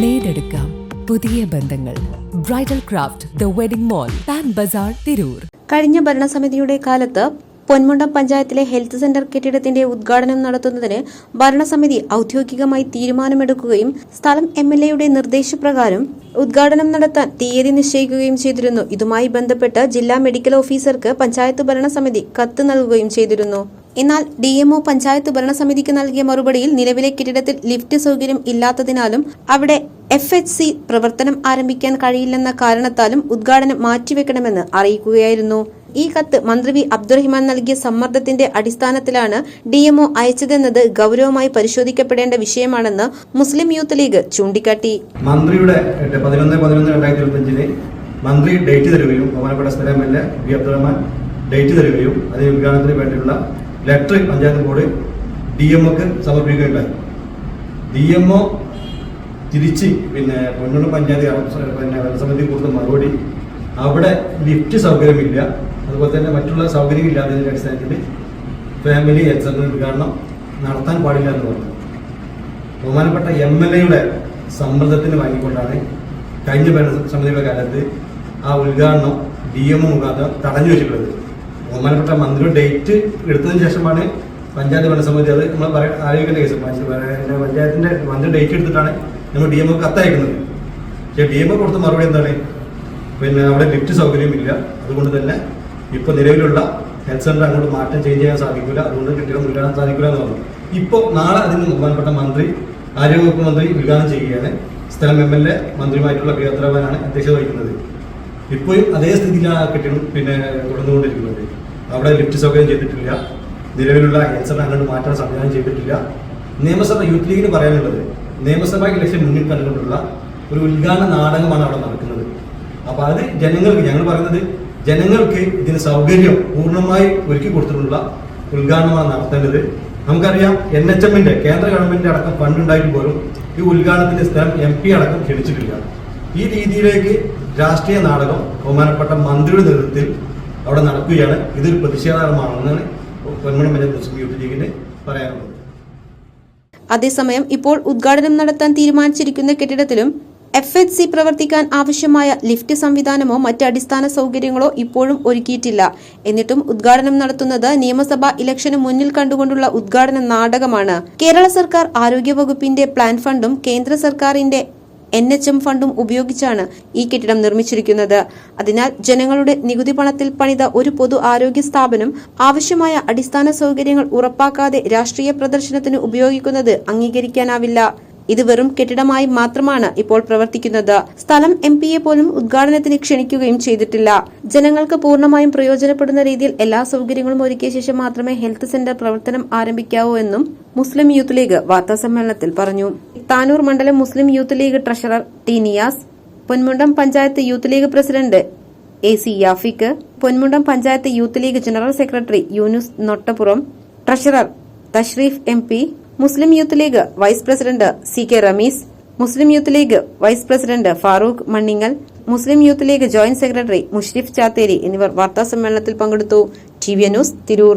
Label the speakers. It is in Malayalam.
Speaker 1: നേടെടുക്കാം പുതിയ ബന്ധങ്ങൾ bridal craft the wedding mall Pan Bazaar Tirur
Speaker 2: കഴിഞ്ഞ ഭരണസമിതിയുടെ കാലത്ത് പൊന്മുണ്ടം പഞ്ചായത്തിലെ ഹെൽത്ത് സെന്റർ കെട്ടിടത്തിന്റെ ഉദ്ഘാടനം നടത്തുന്നതിന് ഭരണസമിതി ഔദ്യോഗികമായി തീരുമാനമെടുക്കുകയും സ്ഥലം എം എൽ എയുടെ നിർദ്ദേശപ്രകാരം ഉദ്ഘാടനം നടത്താൻ തീയതി നിശ്ചയിക്കുകയും ചെയ്തിരുന്നു ഇതുമായി ബന്ധപ്പെട്ട് ജില്ലാ മെഡിക്കൽ ഓഫീസർക്ക് പഞ്ചായത്ത് ഭരണസമിതി കത്ത് നൽകുകയും ചെയ്തിരുന്നു എന്നാൽ ഡി എംഒ പഞ്ചായത്ത് ഭരണസമിതിക്ക് നൽകിയ മറുപടിയിൽ നിലവിലെ കെട്ടിടത്തിൽ ലിഫ്റ്റ് സൗകര്യം ഇല്ലാത്തതിനാലും അവിടെ എഫ് എച്ച് സി പ്രവർത്തനം ആരംഭിക്കാൻ കഴിയില്ലെന്ന കാരണത്താലും ഉദ്ഘാടനം മാറ്റിവെക്കണമെന്ന് അറിയിക്കുകയായിരുന്നു ഈ കത്ത് മന്ത്രി വി അബ്ദുറഹിമാൻ നൽകിയ സമ്മർദ്ദത്തിന്റെ അടിസ്ഥാനത്തിലാണ് ഡിഎംഒ അയച്ചതെന്നത് ഗൗരവമായി പരിശോധിക്കപ്പെടേണ്ട വിഷയമാണെന്ന് മുസ്ലിം യൂത്ത് ലീഗ് ചൂണ്ടിക്കാട്ടി
Speaker 3: മന്ത്രിയുടെ മന്ത്രി ഡേറ്റ് തരികയും ഡേറ്റ് തരികയും അതിന് ഉദ്ഘാടനത്തിന് വേണ്ടിയുള്ള letter panchayat board D M ഒക്ക് സമർപ്പിക്കുകയുണ്ടായി ഡി എം ഒ തിരിച്ച് പിന്നെ പൊന്നൂർ പഞ്ചായത്ത് പിന്നെ വനസമിതി കൊടുത്ത മറുപടി അവിടെ ലിഫ്റ്റ് സൗകര്യമില്ല അതുപോലെ തന്നെ മറ്റുള്ള സൗകര്യം ഇല്ലാത്തതിൻ്റെ അടിസ്ഥാനത്തിൽ ഫാമിലി എക്സറിന് ഉദ്ഘാടനം നടത്താൻ പാടില്ല എന്ന് പറഞ്ഞു ബഹുമാനപ്പെട്ട എം എൽ എയുടെ സമ്മർദ്ദത്തിന് വാങ്ങിക്കൊണ്ടാണ് കഴിഞ്ഞ ഭരണസമിതിയുടെ കാലത്ത് ആ ഉദ്ഘാടനം ഡി എം മുഖാന്തരം തടഞ്ഞു വെച്ചിട്ടുള്ളത് ബഹുമാനപ്പെട്ട മന്ത്രി ഡേറ്റ് എടുത്തതിന് ശേഷമാണ് പഞ്ചായത്ത് ഭരണസമിതി അത് നമ്മൾ ആലോചിക്കേണ്ട കേസ് പഞ്ചായത്തിന്റെ മന്ത്രി ഡേറ്റ് എടുത്തിട്ടാണ് നമ്മൾ ഡി എം ഒ കത്തയക്കുന്നത് പക്ഷേ ഡി എം ഒ കൊടുത്ത മറുപടി എന്താണ് പിന്നെ അവിടെ ലിഫ്റ്റ് സൗകര്യമില്ല അതുകൊണ്ട് തന്നെ ഇപ്പോൾ നിലവിലുള്ള ഹെൽത്ത് സെന്റർ അങ്ങോട്ട് മാറ്റം ചേഞ്ച് ചെയ്യാൻ സാധിക്കില്ല അതുകൊണ്ട് കെട്ടിടം ഉദ്ഘാടനം സാധിക്കില്ല എന്ന് പറഞ്ഞു ഇപ്പോൾ നാളെ അതിന് ബഹുമാനപ്പെട്ട മന്ത്രി ആരോഗ്യവകുപ്പ് മന്ത്രി ഉദ്ഘാടനം ചെയ്യുകയാണ് സ്ഥലം എം എൽ എ മന്ത്രിയുമായിട്ടുള്ള പ്രിയത്രവാനാണ് അധ്യക്ഷത വഹിക്കുന്നത് ഇപ്പോഴും അതേ സ്ഥിതിയിലാണ് ആ കെട്ടിടം പിന്നെ തുടർന്നുകൊണ്ടിരിക്കുന്നത് അവിടെ ലിഫ്റ്റ് സൗകര്യം ചെയ്തിട്ടില്ല നിലവിലുള്ള ക്യാൻസറിനെ അങ്ങോട്ട് മാറ്റാൻ സംവിധാനം ചെയ്തിട്ടില്ല നിയമസഭ യൂത്ത് ലീഗിന് പറയാനുള്ളത് നിയമസഭാ ഇലക്ഷൻ മുന്നിൽ കണ്ടുകൊണ്ടുള്ള ഒരു ഉദ്ഘാടന നാടകമാണ് അവിടെ നടക്കുന്നത് അപ്പോൾ അത് ജനങ്ങൾക്ക് ഞങ്ങൾ പറയുന്നത് ജനങ്ങൾക്ക് ഇതിന് സൗകര്യം പൂർണ്ണമായി ഒരുക്കി കൊടുത്തിട്ടുള്ള ഉദ്ഘാടനമാണ് നടത്തേണ്ടത് നമുക്കറിയാം എൻ എച്ച് എമ്മിന്റെ കേന്ദ്ര ഗവൺമെന്റിന്റെ അടക്കം ഫണ്ട് ഉണ്ടായിട്ട് പോലും ഈ ഉദ്ഘാടനത്തിന്റെ സ്ഥലം എം പി അടക്കം ക്ഷണിച്ചിട്ടില്ല ഈ രീതിയിലേക്ക് രാഷ്ട്രീയ നാടകം ബഹുമാനപ്പെട്ട മന്ത്രിയുടെ നേതൃത്വത്തിൽ അവിടെ നടക്കുകയാണ് ഇതൊരു പ്രതിഷേധാർഹമാണെന്നാണ് പൊന്മണി മഞ്ഞ മുസ്ലിം യൂത്ത് പറയാനുള്ളത്
Speaker 2: അതേസമയം ഇപ്പോൾ ഉദ്ഘാടനം നടത്താൻ തീരുമാനിച്ചിരിക്കുന്ന കെട്ടിടത്തിലും എഫ് എച്ച് സി പ്രവർത്തിക്കാൻ ആവശ്യമായ ലിഫ്റ്റ് സംവിധാനമോ മറ്റ് അടിസ്ഥാന സൗകര്യങ്ങളോ ഇപ്പോഴും ഒരുക്കിയിട്ടില്ല എന്നിട്ടും ഉദ്ഘാടനം നടത്തുന്നത് നിയമസഭാ ഇലക്ഷന് മുന്നിൽ കണ്ടുകൊണ്ടുള്ള ഉദ്ഘാടന നാടകമാണ് കേരള സർക്കാർ ആരോഗ്യ വകുപ്പിന്റെ പ്ലാൻ ഫണ്ടും കേന്ദ്ര സർക്കാരിന്റെ എൻ എച്ച് എം ഫണ്ടും ഉപയോഗിച്ചാണ് ഈ കെട്ടിടം നിർമ്മിച്ചിരിക്കുന്നത് അതിനാൽ ജനങ്ങളുടെ നികുതി പണത്തിൽ പണിത ഒരു പൊതു ആരോഗ്യ സ്ഥാപനം ആവശ്യമായ അടിസ്ഥാന സൗകര്യങ്ങൾ ഉറപ്പാക്കാതെ രാഷ്ട്രീയ പ്രദർശനത്തിന് ഉപയോഗിക്കുന്നത് അംഗീകരിക്കാനാവില്ല ഇത് വെറും കെട്ടിടമായി മാത്രമാണ് ഇപ്പോൾ പ്രവർത്തിക്കുന്നത് സ്ഥലം എം പിയെ പോലും ഉദ്ഘാടനത്തിന് ക്ഷണിക്കുകയും ചെയ്തിട്ടില്ല ജനങ്ങൾക്ക് പൂർണ്ണമായും പ്രയോജനപ്പെടുന്ന രീതിയിൽ എല്ലാ സൗകര്യങ്ങളും ഒരുക്കിയ ശേഷം മാത്രമേ ഹെൽത്ത് സെന്റർ പ്രവർത്തനം ആരംഭിക്കാവൂ എന്നും മുസ്ലിം യൂത്ത് ലീഗ് വാർത്താസമ്മേളനത്തിൽ പറഞ്ഞു താനൂർ മണ്ഡലം Muslim Youth League treasurer T Niyas Ponmundam panchayat Youth League president A C Yafiq Ponmundam panchayat Youth League general secretary Yunus Nottappuram treasurer Thashreef M P Muslim Youth League vice president C K Ramees Muslim Youth League vice president Farooq Manningal Muslim Youth League joint secretary Mushrif Chatheri എന്നിവർ വാർത്താസമ്മേളനത്തിൽ പങ്കെടുത്തു ടി വി ന്യൂസ് തിരൂർ